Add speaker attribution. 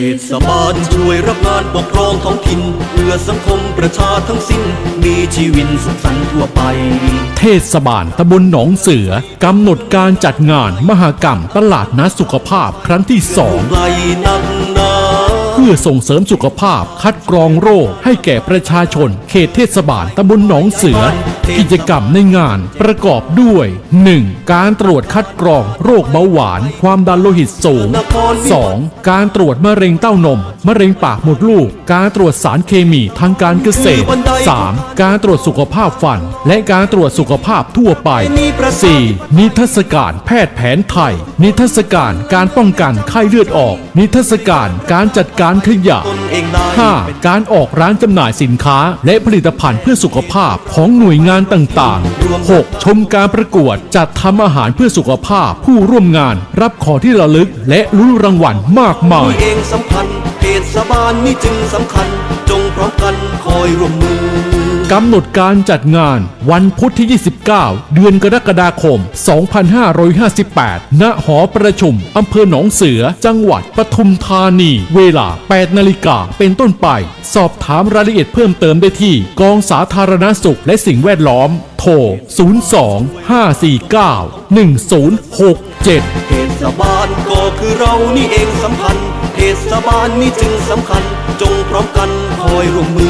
Speaker 1: เทศบาลช่วยรับงานปกครองท้องถิ่นเพื่อสังคมประชาทั้งสิ้น มีชีวิตสุขสันต์ทั่วไป
Speaker 2: เทศบาลตำบลหนองเสือกำหนดการจัดงานมหกรรมตลาดนัดสุขภาพครั้งที่สอง
Speaker 1: ไกลนักหนา
Speaker 2: เพื่อส่งเสริมสุขภาพคัดกรองโรค ให้แก่ประชาชน เขตเทศบาลตำบลหนองเสือ กิจกรรมในงานประกอบด้วย 1. การตรวจคัดกรองโรคเบาหวาน ความดันโลหิตสูง 2. การตรวจมะเร็งเต้านม มะเร็งปากมดลูก การตรวจสารเคมีทางการเกษตร 3. การตรวจสุขภาพฟัน และการตรวจสุขภาพทั่วไป 4. นิทรรศการแพทย์แผนไทย นิทรรศการการป้องกันไข้เลือดออก นิทรรศการการจัดการขยะ
Speaker 1: ตนเองได้
Speaker 2: 5. การออกร้านจำหน่ายสินค้า และผลิตภัณฑ์เพื่อสุขภาพของหน่วยงานต่างๆ 6. ชมการประกวดจัดทำอาหารเพื่อสุขภาพ ผู้ร่วมงาน รับของที่ระลึก และลุ้นรางวัลมากมาย
Speaker 1: นี่เองสำคัญเทศบาลนี่จึงสำคัญจงพร้อม กันคอยร่วมมือ
Speaker 2: กำหนดการจัดงานวันพุธที่ 29 เดือนกรกฎาคม 2558 ณ หอประชุม อำเภอหนองเสือ จังหวัดปทุมธานี เวลา 8 นาฬิกา เป็นต้นไป สอบถามรายละเอียดเพิ่มเติมได้ที่ กองสาธารณสุขและสิ่งแวดล้อม โทร 02 549 1067
Speaker 1: เทศบาลก็คือเรานี่เองสำคัญเทศบาลนี่จึงสำคัญจง พ